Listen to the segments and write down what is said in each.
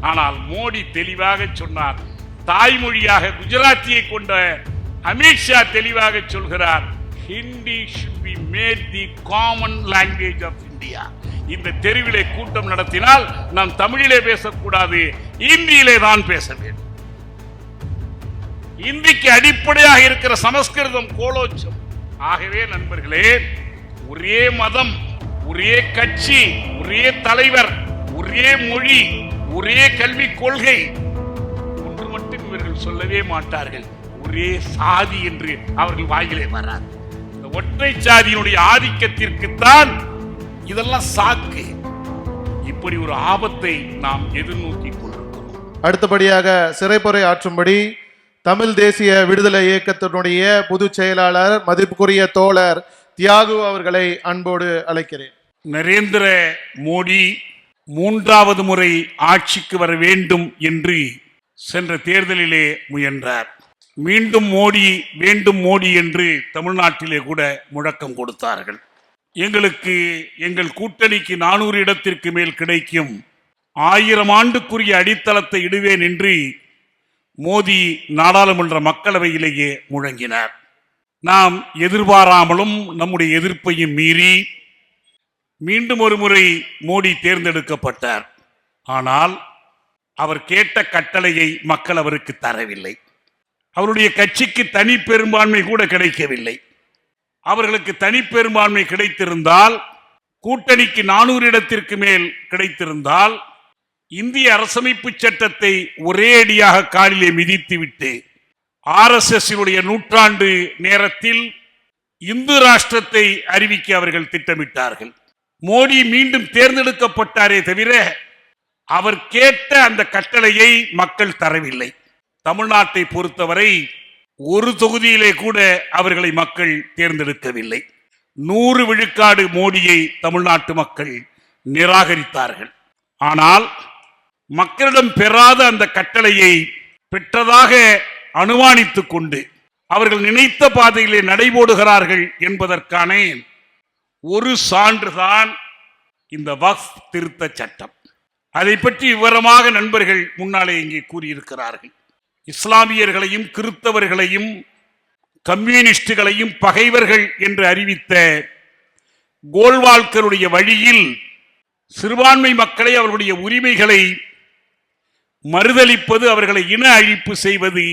ஆனால் மோடி தெளிவாக சொன்னார். தாய்மொழியாக குஜராத்தியை கொண்ட அமித்ஷா தெளிவாக சொல்கிறார் Hindi should be made the common language of India இந்த தெருவிலே கூட்டம் நடத்தினால் நாம் தமிழிலே பேசக்கூடாது இந்தியிலே தான் பேச வேண்டும். இந்திக்கு அடிப்படையாக இருக்கிற சமஸ்கிருதம் கோலோச்சம். ஆகவே நண்பர்களே ஒரே மதம் ஒரே கட்சி ஒரே தலைவர் ஒரே மொழி ஒரே கல்விக் கொள்கை. ஒன்று மட்டும் இவர்கள் சொல்லவே மாட்டார்கள். ஒரே சாதி என்று அவர்கள் வாயிலே வராது. இந்த ஒற்றை சாதியினுடைய ஆதிக்கத்திற்குத்தான் இதெல்லாம் சாக்கு. இப்படி ஒரு ஆபத்தை நாம் எதிர்நோக்கி கொண்டிருக்கிறோம். அடுத்தபடியாக சிறைப்புரை ஆற்றும்படி தமிழ் தேசிய விடுதலை இயக்கத்தினுடைய பொதுச் செயலாளர் மதிப்புக்குரிய தோழர் தியாகு அவர்களை அன்போடு அழைக்கிறேன். நரேந்திர மோடி மூன்றாவது முறை ஆட்சிக்கு வர வேண்டும் என்று சென்ற தேர்தலிலே முயன்றார். மீண்டும் மோடி வேண்டும் மோடி என்று தமிழ்நாட்டிலே கூட முழக்கம் கொடுத்தார்கள். எங்களுக்கு எங்கள் கூட்டணிக்கு நானூறு இடத்திற்கு மேல் கிடைக்கும் ஆயிரம் ஆண்டுக்குரிய அடித்தளத்தை இடுவேன் என்று மோடி நாடாளுமன்ற மக்களவையிலேயே முழங்கினார். நாம் எதிர்பாராமலும் நம்முடைய எதிர்ப்பையும் மீறி மீண்டும் ஒரு முறை மோடி தேர்ந்தெடுக்கப்பட்டார். ஆனால் அவர் கேட்ட கட்டளையை மக்கள் அவருக்கு தரவில்லை. அவருடைய கட்சிக்கு தனி பெரும்பான்மை கூட கிடைக்கவில்லை. அவர்களுக்கு தனி பெரும்பான்மை கிடைத்திருந்தால் கூட்டணிக்கு நானூறு இடத்திற்கு மேல் கிடைத்திருந்தால் இந்திய அரசமைப்பு சட்டத்தை ஒரே அடியாக காலிலே மிதித்துவிட்டு ஆர்எஸ்எஸ் நூற்றாண்டு நேரத்தில் இந்து ராஷ்டிரத்தை அறிவிக்க அவர்கள் திட்டமிட்டார்கள். மோடி மீண்டும் தேர்ந்தெடுக்கப்பட்டாரே தவிர அவர் கேட்ட அந்த கட்டளையை மக்கள் தரவில்லை. தமிழ்நாட்டை பொறுத்தவரை ஒரு தொகுதியிலே கூட அவர்களை மக்கள் தேர்ந்தெடுக்கவில்லை. நூறு விழுக்காடு மோடியை தமிழ்நாட்டு மக்கள் நிராகரித்தார்கள். ஆனால் மக்களிடம் பெறாத அந்த கட்டளையை பெற்றதாக அனுமானித்துக் கொண்டு அவர்கள் நினைத்த பாதையிலே நடைபோடுகிறார்கள் என்பதற்கான ஒரு சான்றுதான் இந்த வக்ஃப் திருத்த சட்டம். அதை பற்றி விவரமாக நண்பர்கள் முன்னாலே இங்கே கூறியிருக்கிறார்கள். இஸ்லாமியர்களையும் கிறிஸ்தவர்களையும் கம்யூனிஸ்டுகளையும் பகைவர்கள் என்று அறிவித்த கோல்வால்கருடைய வழியில் சிறுபான்மை மக்களை அவர்களுடைய உரிமைகளை மறுதலிப்பது அவர்களை இன அழிப்பு செய்வது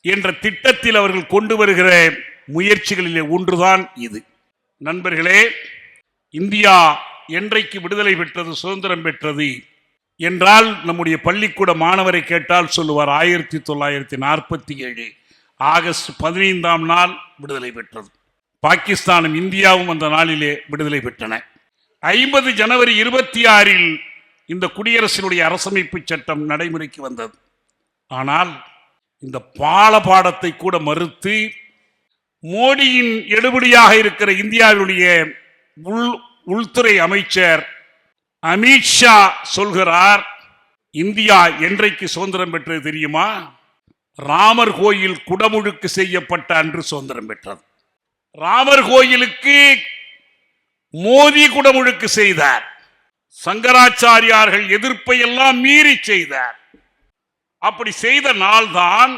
என்ற திட்டத்தில் அவர்கள் கொண்டு வருகிற முயற்சிகளிலே ஒன்றுதான் இது. நண்பர்களே இந்தியா என்றைக்கு விடுதலை பெற்றது சுதந்திரம் பெற்றது என்றால் நம்முடைய பள்ளிக்கூட மாணவரை கேட்டால் சொல்லுவார் ஆயிரத்தி தொள்ளாயிரத்தி நாற்பத்தி ஏழு ஆகஸ்ட் பதினைந்தாம் நாள் விடுதலை பெற்றது. பாகிஸ்தானும் இந்தியாவும் அந்த நாளிலே விடுதலை பெற்றன. ஐம்பது ஜனவரி இருபத்தி ஆறில் இந்த குடியரசினுடைய அரசமைப்பு சட்டம் நடைமுறைக்கு வந்தது. ஆனால் இந்த பால பாடத்தை கூட மறுத்து மோடியின் எடுபடியாக இருக்கிற இந்தியாவினுடைய உள் உள்துறை அமைச்சர் அமித்ஷா சொல்கிறார் இந்தியா என்றைக்கு சுதந்திரம் பெற்றது தெரியுமா? ராமர் கோயில் குடமுழுக்கு செய்யப்பட்ட அன்று சுதந்திரம் பெற்றது. ராமர் கோயிலுக்கு மோதி குடமுழுக்கு செய்தார். சங்கராச்சாரியார்கள் எதிர்ப்பை எல்லாம் மீறி செய்தார். அப்படி செய்த நாள்தான்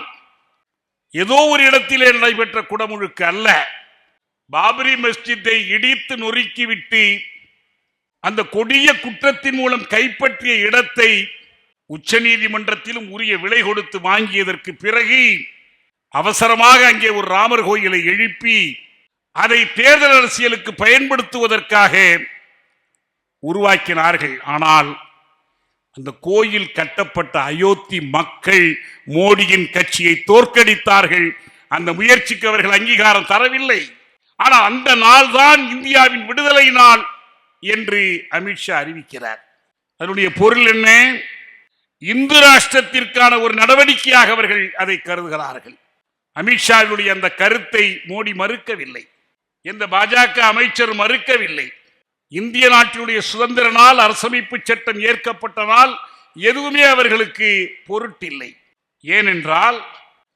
ஏதோ ஒரு இடத்திலே நடைபெற்ற குடமுழுக்கு அல்ல. பாபரி மஸ்ஜித்தை இடித்து நொறுக்கிவிட்டு அந்த கொடிய குற்றத்தின் மூலம் கைப்பற்றிய இடத்தை உச்சநீதிமன்றத்திலும் உரிய விலை கொடுத்து வாங்கியதற்கு பிறகு அவசரமாக அங்கே ஒரு ராமர் கோயிலை எழுப்பி அதை தேர்தல் அரசியலுக்கு பயன்படுத்துவதற்காக உருவாக்கினார்கள். ஆனால் அந்த கோயில் கட்டப்பட்ட அயோத்தி மக்கள் மோடியின் கட்சியை தோற்கடித்தார்கள். அந்த முயற்சிக்கு அவர்கள் அங்கீகாரம் தரவில்லை. ஆனால் அந்த நாள் தான் இந்தியாவின் விடுதலை நாள் என்று அமித்ஷா அறிவிக்கிறார். அதனுடைய பொருள் என்ன? இந்து ராஷ்டிரத்திற்கான ஒரு நடவடிக்கையாக அவர்கள் அதை கருதுகிறார்கள். அமித்ஷாவினுடைய அந்த கருத்தை மோடி மறுக்கவில்லை. எந்த பாஜக அமைச்சர் மறுக்கவில்லை. இந்திய நாட்டினுடைய சுதந்திர நாள் அரசமைப்பு சட்டம் ஏற்கப்பட்ட நாள் எதுவுமே அவர்களுக்கு பொருட்டில்லை. ஏனென்றால்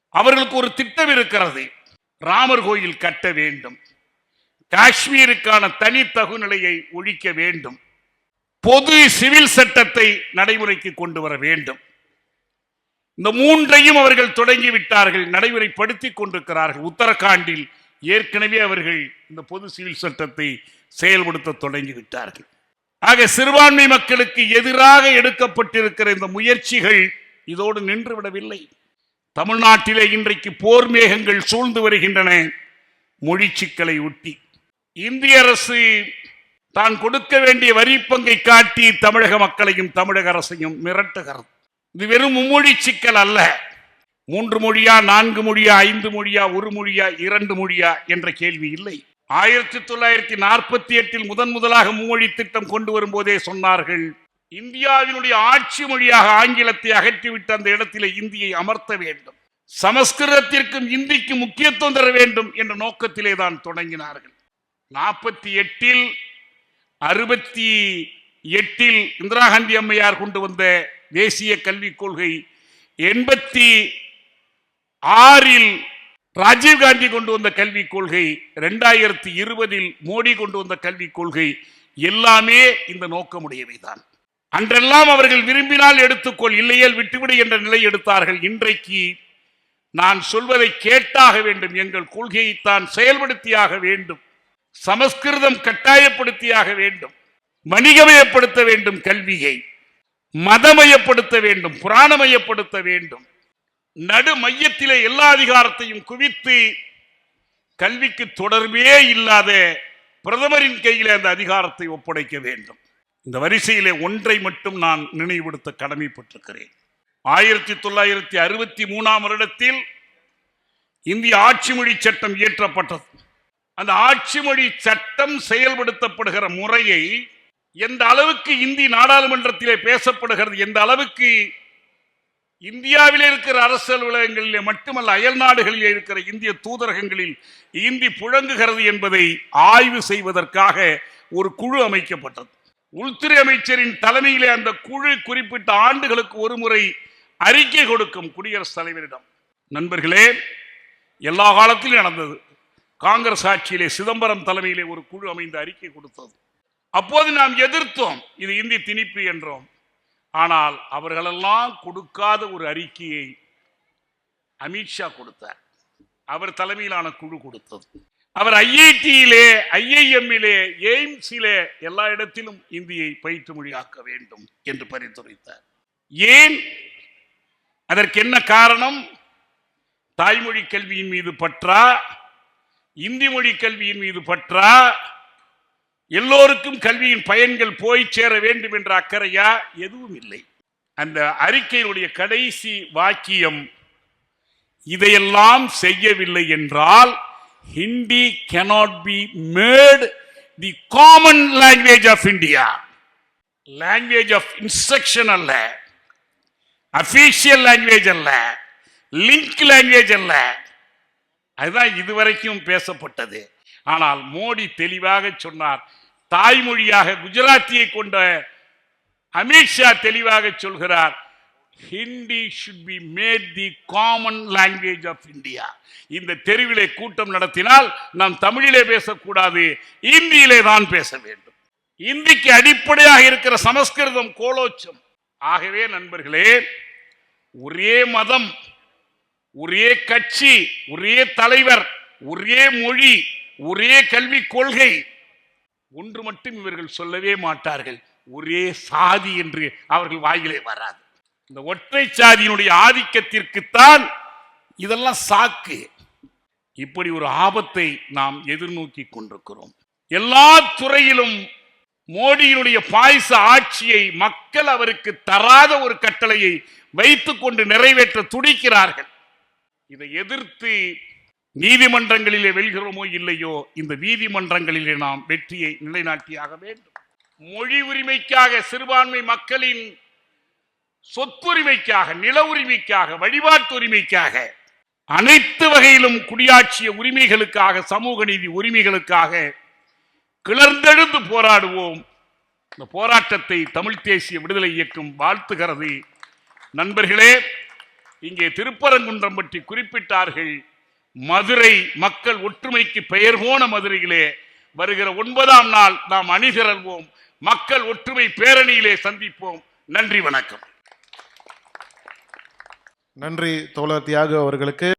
அவர்களுக்கு ஒரு திட்டம் இருக்கிறது. ராமர் கோயில் கட்ட வேண்டும். காஷ்மீருக்கான தனி தகுநிலையை ஒழிக்க வேண்டும். பொது சிவில் சட்டத்தை நடைமுறைக்கு கொண்டு வர வேண்டும். இந்த மூன்றையும் அவர்கள் தொடங்கி விட்டார்கள் கொண்டிருக்கிறார்கள். உத்தரகாண்டில் ஏற்கனவே அவர்கள் இந்த பொது சிவில் சட்டத்தை செயல்படுத்த தொடங்கி விட்டார்கள். ஆக சிறுபான்மை மக்களுக்கு எதிராக எடுக்கப்பட்டிருக்கிற இந்த முயற்சிகள் இதோடு நின்றுவிடவில்லை தமிழ்நாட்டிலே இன்றைக்கு போர் மேகங்கள் சூழ்ந்து வருகின்றன. மொழி சிக்கலை ஒட்டி. இந்திய அரசு தான் கொடுக்க வேண்டிய வரி பங்கை காட்டி தமிழக மக்களையும் தமிழக அரசையும் மிரட்டுகிறது. இது வெறும் மும்மொழி சிக்கல் அல்ல. மூன்று மொழியா நான்கு மொழியா ஐந்து மொழியா ஒரு மொழியா இரண்டு மொழியா என்ற கேள்வி இல்லை. ஆயிரத்தி தொள்ளாயிரத்தி நாற்பத்தி எட்டில் முதன் முதலாக மும்மொழி திட்டம் கொண்டு வரும்போதே சொன்னார்கள் இந்தியாவினுடைய ஆட்சி மொழியாக ஆங்கிலத்தை அகற்றிவிட்டு அந்த இடத்திலே இந்தியை அமர்த்த வேண்டும் சமஸ்கிருதத்திற்கும் இந்திக்கும் முக்கியத்துவம் தர வேண்டும் என்ற நோக்கத்திலே தான் தொடங்கினார்கள். நாற்பத்தி எட்டில் அறுபத்தி எட்டில் இந்திரா காந்தி அம்மையார் கொண்டு வந்த தேசிய கல்விக் கொள்கை எண்பத்தி ஆறில் ராஜீவ்காந்தி கொண்டு வந்த கல்விக் கொள்கை ரெண்டாயிரத்தி இருபதில் மோடி கொண்டு வந்த கல்விக் கொள்கை எல்லாமே இந்த நோக்கமுடையவைதான். அன்றெல்லாம் அவர்கள் விரும்பினால் எடுத்துக்கொள் இல்லையேல் விட்டுவிடு என்ற நிலை எடுத்தார்கள். இன்றைக்கு நான் சொல்வதை கேட்டாக வேண்டும். எங்கள் கொள்கையை தான் செயல்படுத்தியாக வேண்டும். சமஸ்கிருதம் கட்டாயப்படுத்தியாக வேண்டும். வணிகமயப்படுத்த வேண்டும் கல்வியை. மதமயப்படுத்த வேண்டும். புராணமயப்படுத்த வேண்டும். நடு மையத்திலே எல்லா அதிகாரத்தையும் குவித்து கல்விக்கு தொடர்பே இல்லாத பிரதமரின் கையிலே அந்த அதிகாரத்தை ஒப்படைக்க வேண்டும். இந்த வரிசையிலே ஒன்றை மட்டும் நான் நினைவுபடுத்த கடமைப்பட்டிருக்கிறேன். ஆயிரத்தி தொள்ளாயிரத்தி அறுபத்தி மூணாம் வருடத்தில் இந்திய ஆட்சி மொழி சட்டம் இயற்றப்பட்டது. அந்த ஆட்சி மொழி சட்டம் செயல்படுத்தப்படுகிற முறையை எந்த அளவுக்கு இந்தி நாடாளுமன்றத்திலே பேசப்படுகிறது எந்த அளவுக்கு இந்தியாவில் இருக்கிற அரசு அலுவலகங்களிலே மட்டுமல்ல அயல் நாடுகளில் இருக்கிற இந்திய தூதரகங்களில் இந்தி புழங்குகிறது என்பதை ஆய்வு செய்வதற்காக ஒரு குழு அமைக்கப்பட்டது. உள்துறை அமைச்சரின் தலைமையிலே அந்த குழு குறிப்பிட்ட ஆண்டுகளுக்கு ஒரு முறை அறிக்கை கொடுக்கும் குடியரசுத் தலைவரிடம். நண்பர்களே எல்லா காலத்திலும் நடந்தது. காங்கிரஸ் ஆட்சியிலே சிதம்பரம் தலைமையிலே ஒரு குழு அமைந்து அறிக்கை கொடுத்தது. அப்போது நாம் எதிர்த்தோம் இது இந்தி திணிப்பு என்றோம். ஆனால் அவர்களெல்லாம் கொடுக்காத ஒரு அறிக்கையை அமித்ஷா கொடுத்தார். அவர் தலைமையிலான குழு கொடுத்தது. அவர் ஐஐடியிலே ஐஐஎம்மிலே எய்ம்ஸிலே எல்லா இடத்திலும் இந்தியை பயிற்று மொழியாக்க வேண்டும் என்று பரிந்துரைத்தார். ஏன்? அதற்கு என்ன காரணம்? தாய்மொழி கல்வியின் மீது பற்றா? இந்தி மொழி கல்வியின் மீது பற்றா? எல்லோருக்கும் கல்வியின் பயன்கள் போய் சேர வேண்டும் என்ற அக்கறையா எதுவும் இல்லை. அந்த அறிக்கையினுடைய கடைசி வாக்கியம் இதையெல்லாம் செய்யவில்லை என்றால் Hindi cannot be made the common language of India language of instruction அல்ல. அபிஷியல் லாங்குவேஜ் அல்ல. லிங்க் லாங்குவேஜ் அல்ல. அதுதான் இதுவரைக்கும் பேசப்பட்டது. ஆனால் மோடி தெளிவாக சொன்னார். தாய்மொழியாக குஜராத்தியை கொண்ட அமித்ஷா தெளிவாக சொல்கிறார் Hindi should be made the common language of India இந்த தெருவிலே கூட்டம் நடத்தினால் நாம் தமிழிலே பேசக்கூடாது இந்தியிலே தான் பேச வேண்டும். இந்திக்கு அடிப்படையாக இருக்கிற சமஸ்கிருதம் கோலோச்சம். ஆகவே நண்பர்களே ஒரே மதம் ஒரே கட்சி ஒரே தலைவர் ஒரே மொழி ஒரே கல்விக் கொள்கை. ஒன்று மட்டும் இவர்கள் சொல்லவே மாட்டார்கள். ஒரே சாதி என்று அவர்கள் வாயிலே வராது. இந்த ஒற்றை சாதியினுடைய ஆதிக்கத்திற்குத்தான் இதெல்லாம் சாக்கு. இப்படி ஒரு ஆபத்தை நாம் எதிர்நோக்கி கொண்டிருக்கிறோம். எல்லா துறையிலும் மோடியினுடைய பாய்ச ஆட்சியை மக்கள் அவருக்கு தராத ஒரு கட்டளையை வைத்துக்கொண்டு நிறைவேற்ற துடிக்கிறார்கள். இதை எதிர்த்து நீதிமன்றங்களிலே வெல்கிறோமோ இல்லையோ இந்த நீதிமன்றங்களிலே நாம் வெற்றியை நிலைநாட்டியாக வேண்டும். மொழி உரிமைக்காக சிறுபான்மை மக்களின் சொத்துரிமைக்காக நில உரிமைக்காக வழிபாட்டு உரிமைக்காக அனைத்து வகையிலும் குடியாட்சிய உரிமைகளுக்காக சமூக நீதி உரிமைகளுக்காக கிளர்ந்தெழுந்து போராடுவோம். இந்த போராட்டத்தை தமிழ் தேசிய விடுதலை இயக்கம் வாழ்த்துகிறது. நண்பர்களே இங்கே திருப்பரங்குன்றம் பற்றி குறிப்பிட்டார்கள். மதுரை மக்கள் ஒற்றுமைக்கு பெயர் போன மதுரையிலே வருகிற ஒன்பதாம் நாள் நாம் அணிதிரல்வோம் மக்கள் ஒற்றுமை பேரணியிலே சந்திப்போம். நன்றி வணக்கம். நன்றி தோழர் தியாக அவர்களுக்கு.